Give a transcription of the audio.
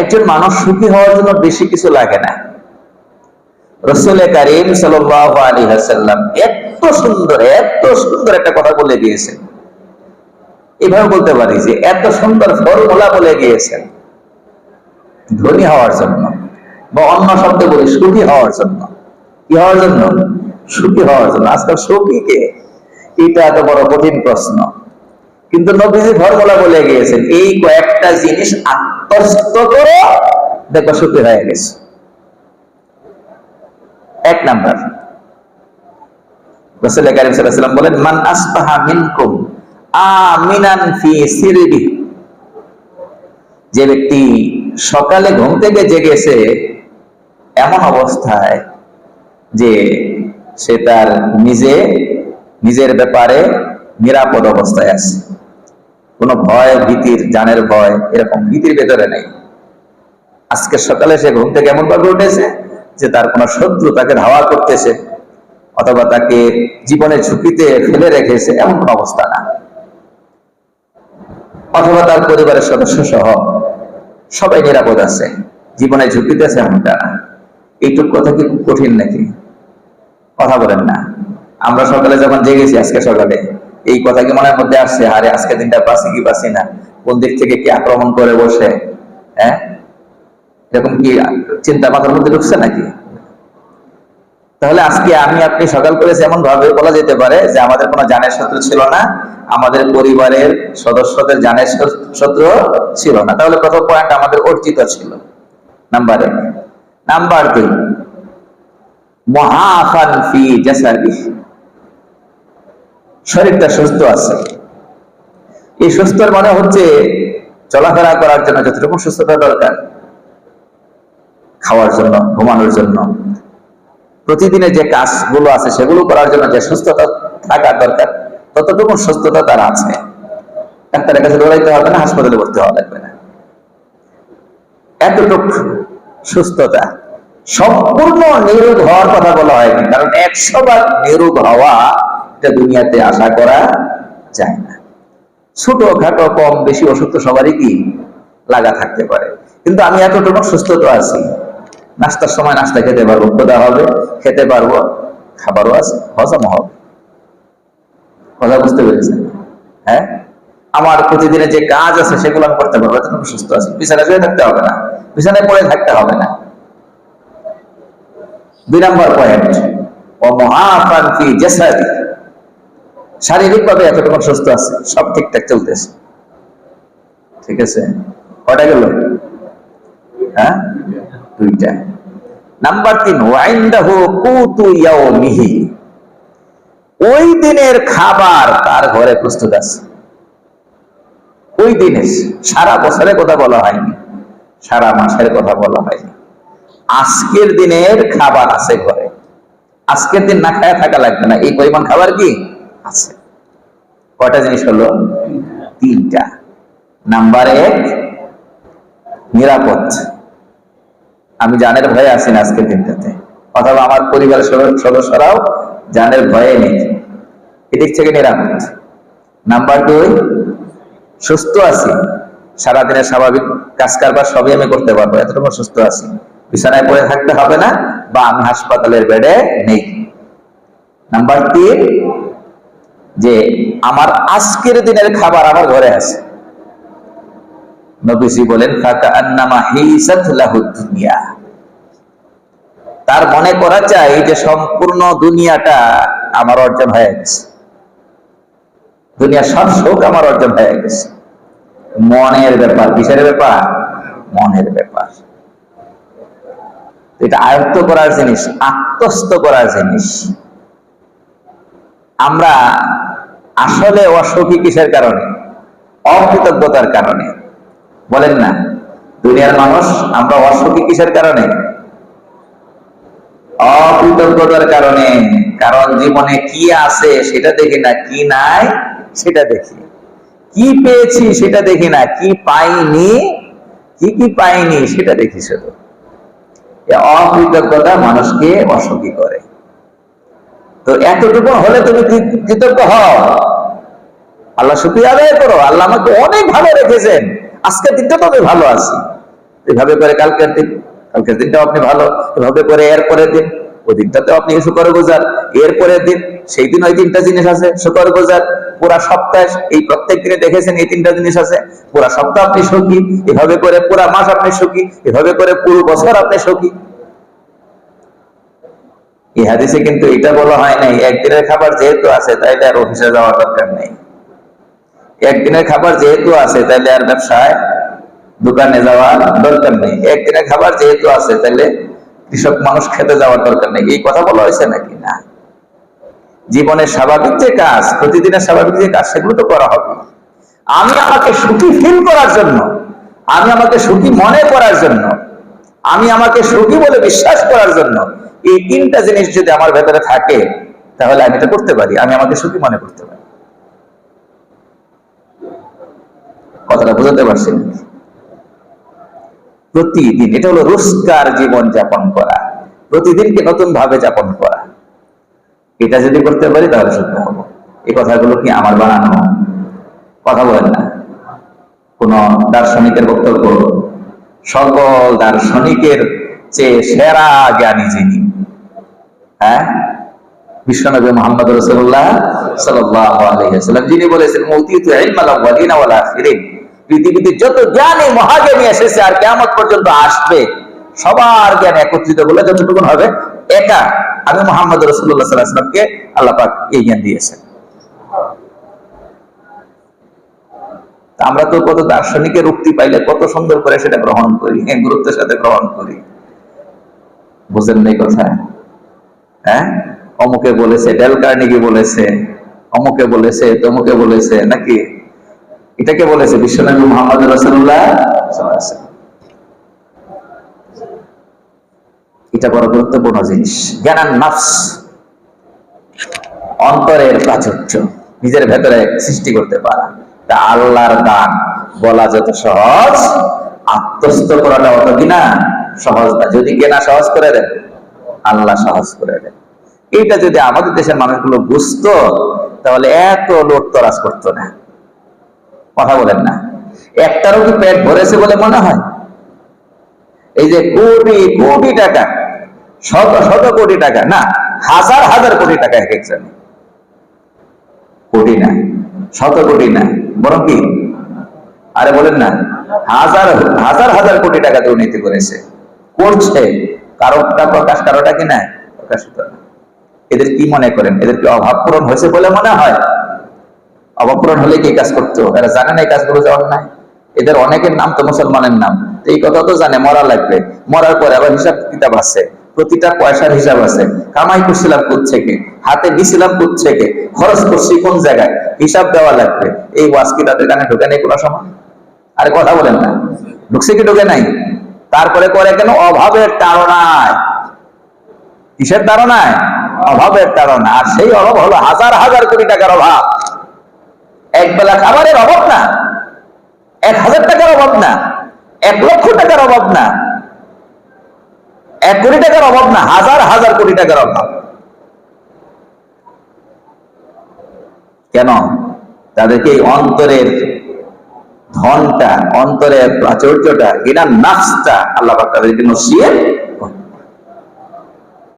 একজন মানুষ সুখী হওয়ার জন্য বেশি কিছু লাগে না। রসুল করিম ওয়াসাল্লাম এত সুন্দর এত সুন্দর একটা কথা বলে গিয়েছেন। এভাবে বলতে পারি যে এত সুন্দর ফর্মুলা বলে গিয়েছেন। ধনী হওয়ার জন্য বা অন্য শব্দে বলি সুখী হওয়ার জন্য। কি হওয়ার জন্য? সুখী হওয়ার জন্য। আজকাল সুখী কে? এটা এত বড় কঠিন প্রশ্ন। কিন্তু নবীজি ফর্মুলা বলে গিয়েছেন, এই কয়েকটা জিনিস আত্মস্থ করো দেখো সুখী হয়ে গেছে। এক নাম্বার। যে ব্যক্তি সকালে ঘুম থেকে জেগেছে, এমন অবস্থায় যে সে তার নিজে, নিজের ব্যাপারে নিরাপদ অবস্থায় আছে। কোনো ভয়, ভীতির, জানের ভয়, এরকম ভীতির ভেতরে নেই। আজকে সকালে সে ঘুম থেকে এমন ভাবে উঠেছে যে তার কোনো শত্রু তাকে ধাওয়া করতেছে অথবা তাকে জীবনের ঝুঁকিতে ফেলে রেখেছে, এমন কোনো অবস্থা না। অথবা তার পরিবারের সদস্য সহ সবাই নিরাপদ আছে জীবনে ঝুঁকিতে আছে এমনটা না। এইটুক কথা কি কঠিন নাকি? কথা বলেন না। আমরা সকালে যখন জেগেছি আজকে সকালে এই কথা কি মনের মধ্যে আসছে আরে আজকে দিনটা বাসি কি বাসি না? কোন দিক থেকে কি আক্রমণ করে বসে? হ্যাঁ? এরকম কি চিন্তা মাথার মধ্যে ঢুকছে নাকি? তাহলে আজকে আমি আপনি সকাল ভাবে বলা যেতে পারে যে আমাদের কোনো জানের শত্রু ছিল না, আমাদের পরিবারের সদস্যদের জানের শত্রু ছিল না। তাহলে প্রথম পয়েন্ট আমাদের অর্জিত ছিল। নাম্বার নাম্বার দুই। মহাফান ফি শরীরটা সুস্থ আছে। এই সুস্থর মানে হচ্ছে চলাফেরা করার জন্য যতটুকু সুস্থতা দরকার, খাওয়ার জন্য, ঘুমানোর জন্য প্রতিদিনের যে কাজগুলো আছে সেগুলো করার জন্য যে সুস্থতা থাকার দরকার, ততটুকু সুস্থতা তার আছে। ডাক্তারের কাছে দৌড়াইতে হবে না, হাসপাতালে ভর্তি হওয়া লাগবে না। এতটুকু সুস্থতা, সম্পূর্ণ নিরোগ হওয়ার কথা বলা হয়নি, কারণ একশো বার নিরোগ হওয়া এটা দুনিয়াতে আশা করা যায় না। ছোট খাটো কম বেশি অসুস্থ সবারই কি লাগা থাকতে পারে। কিন্তু আমি এতটুকু সুস্থ তো আছি। নাস্তার সময় নাস্তা খেতে পারব, খোদা হবে, খেতে পারব, খাবারও আছে হজম হবে। কথা বুঝতে পেরেছেন? হ্যাঁ? আমার প্রতিদিনের যে কাজ আছে সেগুলো আমি করতে পারব, এতটুকু সুস্থ আছি। বিছানায় শুয়ে থাকতে হবে না। বিছানায় পড়ে থাকতে হবে না। দুই নম্বর পয়েন্ট ও মহাফান ফি জাসাদি। শারীরিক ভাবে এতটুকু সুস্থ আছে, সব ঠিকঠাক চলতেছে। ঠিক আছে? কটা গেল? হ্যাঁ? দুইটা। নাম্বার তিন, ওয়াইন্দাহু কুতু ইয়াউমিহি। ওই দিনের খাবার তার ঘরে প্রস্তুত আছে। ওই দিনের, সারা বছরের কথা বলা হয়নি। সারা মাসের কথা বলা হয়নি। আজকের দিনের খাবার আছে ঘরে। আজকের দিন না খায়া থাকা লাগবে না। এই পরিমাণ খাবার কি? কয়টা জিনিস হলো? তিনটা। নাম্বার এক, নিরাপদ। আমি জানের ভয়ে আছি না আজকের দিনটাতে। অথবা আমার পরিবারের সদস্যরাও জানের ভয়ে নেই। এদিক থেকে নিরাপদ। নাম্বার দুই, সুস্থ আছি। সারাদিনের স্বাভাবিক কাজ কারবার সবই আমি করতে পারব। এতটুকু সুস্থ আছি। বিছানায় পড়ে থাকতে হবে না বা আমি হাসপাতালের বেডে নেই। নাম্বার তিন যে আমার আজকের দিনের খাবার আমার ঘরে আছে। নবীজি বলেন দুনিয়া। তার মনে করা চাই যে সম্পূর্ণ দুনিয়াটা আমার অর্জন হয়ে গেছে। দুনিয়ার সব সুখ আমার অর্জন হয়ে গেছে। মনের ব্যাপার, কিসের ব্যাপার? মনের ব্যাপার। এটা আয়ত্ত করার জিনিস, আত্মস্থ করার জিনিস। আমরা আসলে অসুখী কিসের কারণে? অকৃতজ্ঞতার কারণে। বলেন না, দুনিয়ার মানুষ আমরা অসুখী কিসের কারণে? অকৃতজ্ঞতার কারণে। কারণ জীবনে কি আছে সেটা দেখি না, কি নাই সেটা দেখি। কি পেয়েছি সেটা দেখি না, কি পাইনি, কি কি পাইনি সেটা দেখি শুধু। অকৃতজ্ঞতা মানুষকে অসুখী করে। তো এতটুকু হলে তুমি কৃতজ্ঞ হও। আল্লাহ শুক্রিয়া আদায় করো। আল্লাহ আমাকে অনেক ভালো রেখেছেন। আজকের দিনটা তো আমি ভালো আছি। এভাবে করে কালকের দিন, কালকের দিনটাও আপনি ভালো। এভাবে করে এর পরের দিন, ওই দিনটাতে আপনি শুকর গুজার এর পরের দিন, সেই দিন ওই তিনটা জিনিস আছে শুকর গুজার পুরা সপ্তাহ এই প্রত্যেক দিনে দেখেছেন এই তিনটা জিনিস আছে। পুরা সপ্তাহ আপনি সুখী, এভাবে করে পুরা মাস আপনি সুখী, এভাবে করে পুরো বছর আপনি সুখী। এই হাদিসে কিন্তু এটা বলা হয় নাই, একদিনের খাবার যেহেতু আছে, তাইলে আর অফিসে যাওয়ার দরকার নেই। একদিনের খাবার যেহেতু আছে, তাইলে আর ব্যবসায় দোকানে যাওয়ার দরকার নেই। একদিনের খাবার যেহেতু আছে, তাইলে কৃষক মানুষ খেতে যাওয়ার দরকার নেই। এই কথা বলা হয়েছে নাকি? না। জীবনের স্বাভাবিক যে কাজ, প্রতিদিনের স্বাভাবিক যে কাজ, সেগুলো তো করা হবে। আমি আমাকে সুখী ফিল করার জন্য, আমি আমাকে সুখী মনে করার জন্য, আমি আমাকে সুখী বলে বিশ্বাস করার জন্য এই তিনটা জিনিস যদি আমার ভেতরে থাকে, তাহলে আমি এটা করতে পারি। আমি আমাকে সুখী মনে করতে পারি। কথাটা বুঝাতে পারছি? প্রতিদিন, এটা হলো রোজকার জীবন যাপন করা। প্রতিদিনকে নতুন ভাবে যাপন করা। এটা যদি করতে পারি, তাহলে সুখী হব। এই কথাগুলো কি আমার বানানো? কথা বলেন না। কোন দার্শনিকের বক্তব্য, সকল দার্শনিকের চেয়ে সেরা জ্ঞানী যিনি। হ্যাঁ? বিশ্বনবী মোহাম্মদ রসুল্লাহ ওয়াসাল্লাম। যিনি বলেছেন পৃথিবীতে যত জ্ঞানী মহাজ্ঞানী এসেছে আর কিয়ামত পর্যন্ত আসবে, সবার জ্ঞান একত্রিত বলে যতটুকু হবে, একা আমি মোহাম্মদ রসুল্লাহ সাল্লাল্লাহু আলাইহি ওয়াসাল্লামকে আল্লাহ পাক এই জ্ঞান দিয়েছেন। আমরা তো কত দার্শনিকের উক্তি পাইলে কত সুন্দর করে সেটা গ্রহণ করি হ্যাঁ গুরুত্বের সাথে গ্রহণ করি। বুঝেন নাই কথা হ্যাঁ? অমুকে বলেছে, ডেল কার্নিগি বলেছে, অমুকে বলেছে, তমুকে বলেছে, নাকি? এটাকে বলেছে? বিশ্বনবী মোহাম্মদ ওয়াসাল্লাম। এটা বড় গুরুত্বপূর্ণ জিনিস। জ্ঞানান নফস অন্তরের প্রাচুর্য, নিজের ভেতরে সৃষ্টি করতে পারা। তা আল্লাহর দান বলা যত সহজ, আত্মস্থ করাটা অত কিনা সহজ না। যদি কেনা সহজ করে দেন আল্লাহ সহজ করে দেন এইটা যদি আমাদের দেশের মানুষগুলো বুঝতো, তাহলে এত লোট তরাজ করতো না। কথা বলেন না। একটারও কি পেট ভরেছে বলে মনে হয়? এই যে কোটি কোটি টাকা, শত শত কোটি টাকা, না, হাজার হাজার কোটি টাকা এক একজন। কোটি না, শত কোটি না, বরং কি? আরে বলেন না, হাজার হাজার হাজার কোটি টাকা দুর্নীতি করেছে, করছে। কারোটা প্রকাশ কারোটা কি না প্রকাশিত এদের কি মনে করেন? এদের কি অভাব পূরণ হয়েছে বলে মনে হয়? অভাব পূরণ হলে কি কাজ করতো? এরা জানে না এই কাজগুলো যাওয়ার নাই এদের অনেকের নাম তো মুসলমানের নাম। এই কথা তো জানে, মরা লাগবে। মরার পরে আবার হিসাব কিতাব আছে। প্রতিটা পয়সার হিসাব আছে। কামাই করছিলাম কোথ থেকে হাতে দিছিলাম কোথ থেকে খরচ করছি কোন জায়গায়? হিসাব দেওয়া লাগবে। এই ওয়াজ কি তাদের কানে ঢোকে নেই কোনো সময়? আরে কথা বলেন না। ঢুকছে কি ঢোকে নাই? তারপরে করে কেন? অভাবের তাড়নায়। কিসের তাড়নায়? অভাবের তাড়না আর সেই অভাব হলো হাজার হাজার কোটি টাকার অভাব। এক বেলা খাবারের অভাব না। এক হাজার টাকার অভাব না। এক লক্ষ টাকার অভাব না। এক কোটি টাকার অভাব না। হাজার হাজার কোটি টাকার অভাব। কেন? তাদেরকে অন্তরের ধনটা অন্তরের প্রাচুর্যটা এটা নাফসটা আল্লাহ তাদেরকে নসিয়ে